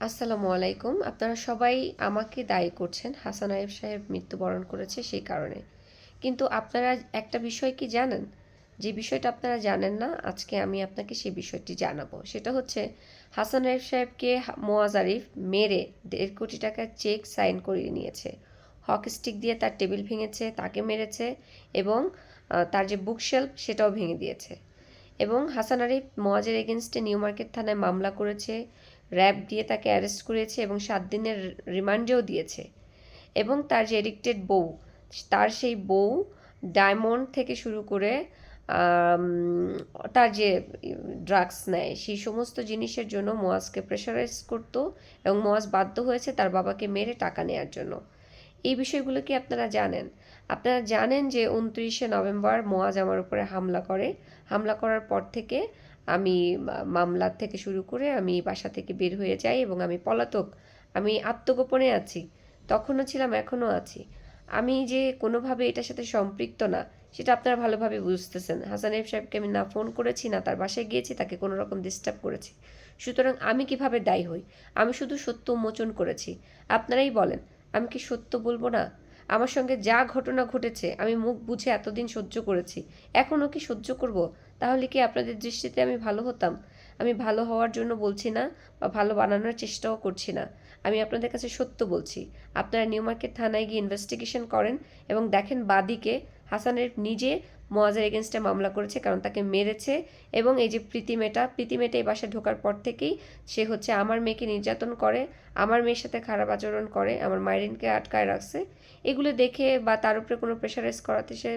আসসালামু আলাইকুম। আপনারা সবাই আমাকে দায়ী করছেন। হাসান আইব সাহেব মৃত্যুবরণ করেছে সেই কারণে। কিন্তু আপনারা একটা বিষয় কি জানেন? যে বিষয়টা আপনারা জানেন না, আজকে আমি আপনাকে সেই বিষয়টি জানাব। সেটা হচ্ছে, হাসান আইব সাহেবকে মোয়াজ আরিফ মেরে দেড় কোটি টাকার চেক সাইন করিয়ে নিয়েছে। হক স্টিক দিয়ে তার টেবিল ভেঙেছে, তাকে মেরেছে এবং তার যে বুকশেলফ সেটাও ভেঙে দিয়েছে। এবং হাসান আরিফ মোয়াজের এগেনস্টে নিউ মার্কেট থানায় মামলা করেছে। র্যাব দিয়ে তাকে অ্যারেস্ট করেছে এবং সাত দিনের রিমান্ডেও দিয়েছে। এবং তার যে এডিক্টেড বউ, তার সেই বউ ডায়মন্ড থেকে শুরু করে তার যে ড্রাগস নেয়, সেই সমস্ত জিনিসের জন্য মোয়াজকে প্রেশারাইজ করতো এবং মোয়াজ বাধ্য হয়েছে তার বাবাকে মেরে টাকা নেয়ার জন্য। এই বিষয়গুলো কি আপনারা জানেন? আপনারা জানেন যে উনত্রিশে নভেম্বর মোয়াজ আমার উপরে হামলা করে। হামলা করার পর থেকে আমি মামলার থেকে শুরু করে আমি বাসা থেকে বের হয়ে যাই এবং আমি পলাতক, আমি আত্মগোপনে আছি, তখনও ছিলাম, এখনও আছি। আমি যে কোনোভাবে এটার সাথে সম্পৃক্ত না, সেটা আপনারা ভালোভাবে বুঝতেছেন। হাসান এফ সাহেবকে আমি না ফোন করেছি, না তার বাসায় গিয়েছি, তাকে কোনো রকম ডিস্টার্ব করেছি। সুতরাং আমি কীভাবে দায়ী হই? আমি শুধু সত্য উন্মোচন করেছি। আপনারাই বলেন, আমি কি সত্য বলব না? আমার সঙ্গে যা ঘটনা ঘটেছে, আমি মুখ বুঝে এতদিন সহ্য করেছি। এখনও কি সহ্য করব? তাহলে কি আপনাদের দৃষ্টিতে আমি ভালো হতাম? আমি ভালো হওয়ার জন্য বলছি না বা ভালো বানানোর চেষ্টাও করছি না। আমি আপনাদের কাছে সত্য বলছি। আপনারা নিউ মার্কেট থানায় গিয়ে ইনভেস্টিগেশন করেন এবং দেখেন বাদীকে হাসানের নিজে মোয়াজের এগেনস্টে মামলা করেছে, কারণ তাকে মেরেছে এবং এই যে প্রীতি মেয়েটা প্রীতি মেয়েটা এই বাসায় ঢোকার পর থেকেই সে হচ্ছে আমার মেয়েকে নির্যাতন করে, আমার মেয়ের সাথে খারাপ আচরণ করে, আমার মাইরিনকে আটকায় রাখছে। এগুলো দেখে বা তার উপরে কোনো প্রেশারাইজ করাতে সে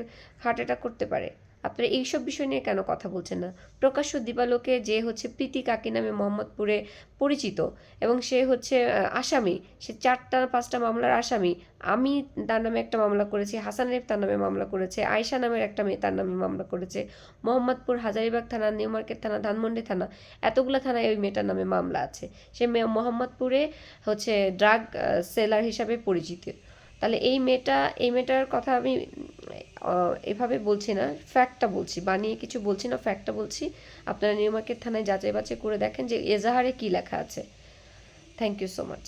হার্ট অ্যাটাক করতে পারে। আপনারা এইসব বিষয় নিয়ে কেন কথা বলছেন না? প্রকাশ্য দিবালোকে যে হচ্ছে প্রীতি কাকি নামে মোহাম্মদপুরে পরিচিত এবং সে হচ্ছে আসামি, সে চারটা পাঁচটা মামলার আসামি, আমি তার নামে একটা মামলা করেছি, হাসান রেফ তার নামে মামলা করেছে, আয়শা নামের একটা মেয়ে তার নামে মামলা করেছে, মোহাম্মদপুর হাজারিবাগ থানা, নিউ মার্কেট থানা, ধানমন্ডি থানা, এতগুলো থানায় ওই মেয়েটার নামে মামলা আছে। সে মেয়ে মোহাম্মদপুরে হচ্ছে ড্রাগ সেলার হিসাবে পরিচিত। তাহলে এই মেয়েটা, এই মেয়েটার কথা আমি এভাবে বলছি না ফ্যাক্টটা বলছি, বানিয়ে কিছু বলছি না ফ্যাক্টটা বলছি। আপনারা নিউ মার্কেট থানায় যাচাই বাছাই করে দেখেন যে এজাহারে কী লেখা আছে। Thank you so much